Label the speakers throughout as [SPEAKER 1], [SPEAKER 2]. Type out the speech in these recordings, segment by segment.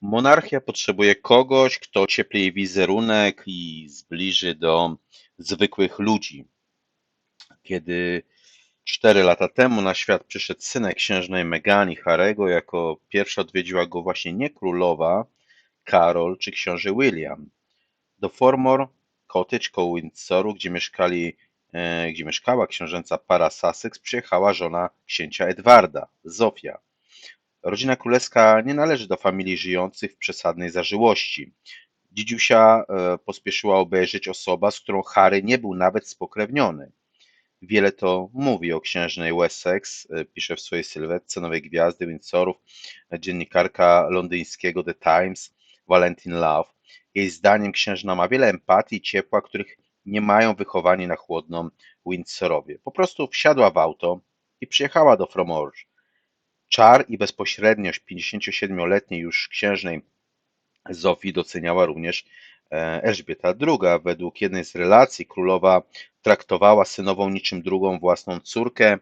[SPEAKER 1] Monarchia potrzebuje kogoś, kto ocieplí jej wizerunek i zbliży do zwykłych ludzi. Kiedy cztery lata temu na świat przyszedł synek księżnej Meghan i Harego, jako pierwsza odwiedziła go właśnie nie królowa Karol czy książę William. Do Formor Cottage koło Windsoru, gdzie, mieszkali, e, gdzie mieszkała książęca para Sussex, przyjechała żona księcia Edwarda, Zofia. Rodzina królewska nie należy do familii żyjących w przesadnej zażyłości. Dzidziusia e, pospieszyła obejrzeć osoba, z którą Harry nie był nawet spokrewniony. Wiele to mówi o księżnej Wessex, e, pisze w swojej sylwetce Nowej Gwiazdy Windsorów dziennikarka londyńskiego The Times Valentin Love. Jej zdaniem księżna ma wiele empatii i ciepła, których nie mają wychowani na chłodną Windsorowie. Po prostu wsiadła w auto i przyjechała do Fromorge. Czar i bezpośredniość 57-letniej już księżnej Zofii doceniała również e, Elżbieta II. Według jednej z relacji królowa traktowała synową niczym drugą własną córkę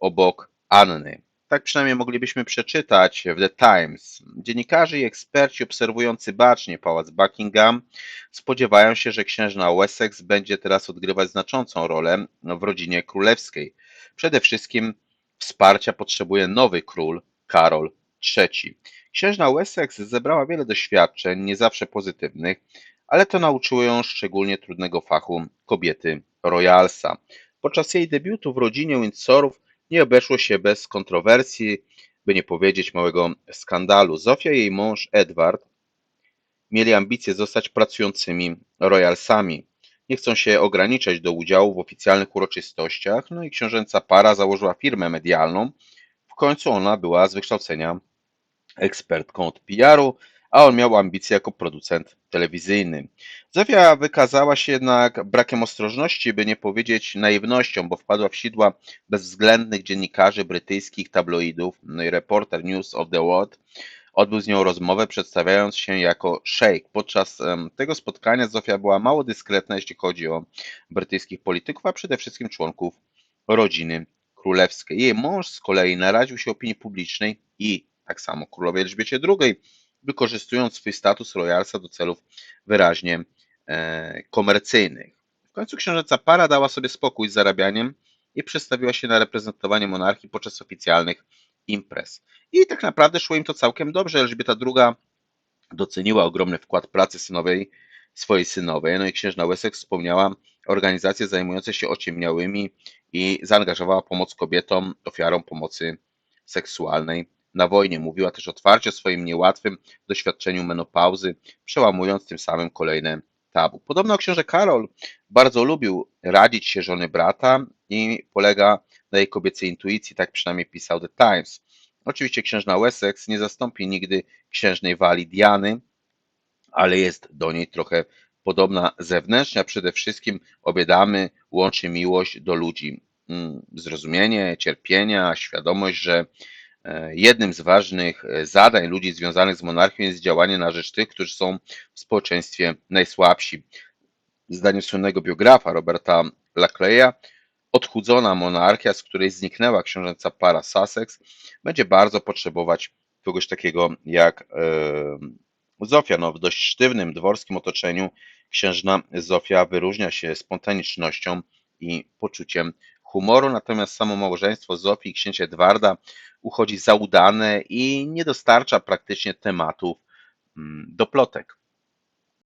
[SPEAKER 1] obok Anny. Tak przynajmniej moglibyśmy przeczytać w The Times. Dziennikarze i eksperci obserwujący bacznie pałac Buckingham spodziewają się, że księżna Wessex będzie teraz odgrywać znaczącą rolę w rodzinie królewskiej. Przede wszystkim wsparcia potrzebuje nowy król Karol III. Księżna Wessex zebrała wiele doświadczeń, nie zawsze pozytywnych, ale to nauczyło ją szczególnie trudnego fachu kobiety royalsa. Podczas jej debiutu w rodzinie Windsorów nie obeszło się bez kontrowersji, by nie powiedzieć małego skandalu. Zofia i jej mąż Edward mieli ambicje zostać pracującymi royalsami. Nie chcą się ograniczać do udziału w oficjalnych uroczystościach, no i książęca para założyła firmę medialną. W końcu ona była z wykształcenia ekspertką od PR-u, a on miał ambicje jako producent telewizyjny. Zofia wykazała się jednak brakiem ostrożności, by nie powiedzieć naiwnością, bo wpadła w sidła bezwzględnych dziennikarzy brytyjskich tabloidów, no i reporter News of the World odbył z nią rozmowę, przedstawiając się jako szejk. Podczas tego spotkania Zofia była mało dyskretna, jeśli chodzi o brytyjskich polityków, a przede wszystkim członków rodziny królewskiej. Jej mąż z kolei naraził się opinii publicznej i tak samo królowej Elżbiecie II, wykorzystując swój status royalsa do celów wyraźnie e, komercyjnych. W końcu książęca para dała sobie spokój z zarabianiem i przestawiła się na reprezentowanie monarchii podczas oficjalnych imprez. I tak naprawdę szło im to całkiem dobrze. Elżbieta II doceniła ogromny wkład pracy synowej, swojej synowej. No i księżna Wessex wspomniała organizacje zajmujące się ociemniałymi i zaangażowała pomoc kobietom, ofiarom pomocy seksualnej na wojnie. Mówiła też otwarcie o swoim niełatwym doświadczeniu menopauzy, przełamując tym samym kolejne tabu. Podobno książę Karol bardzo lubił radzić się żony brata i polega na jej kobiecej intuicji, tak przynajmniej pisał The Times. Oczywiście księżna Wessex nie zastąpi nigdy księżnej Walii Diany, ale jest do niej trochę podobna zewnętrznie, a przede wszystkim obie damy łączy miłość do ludzi. Mm, Zrozumienie, cierpienia, świadomość, że e, jednym z ważnych e, zadań ludzi związanych z monarchią jest działanie na rzecz tych, którzy są w społeczeństwie najsłabsi. Zdaniem słynnego biografa Roberta Lacleya, odchudzona monarchia, z której zniknęła książęca para Sussex, będzie bardzo potrzebować kogoś takiego jak Zofia. No, w dość sztywnym dworskim otoczeniu księżna Zofia wyróżnia się spontanicznością i poczuciem humoru, natomiast samo małżeństwo Zofii i księcia Edwarda uchodzi za udane i nie dostarcza praktycznie tematów mm, do plotek.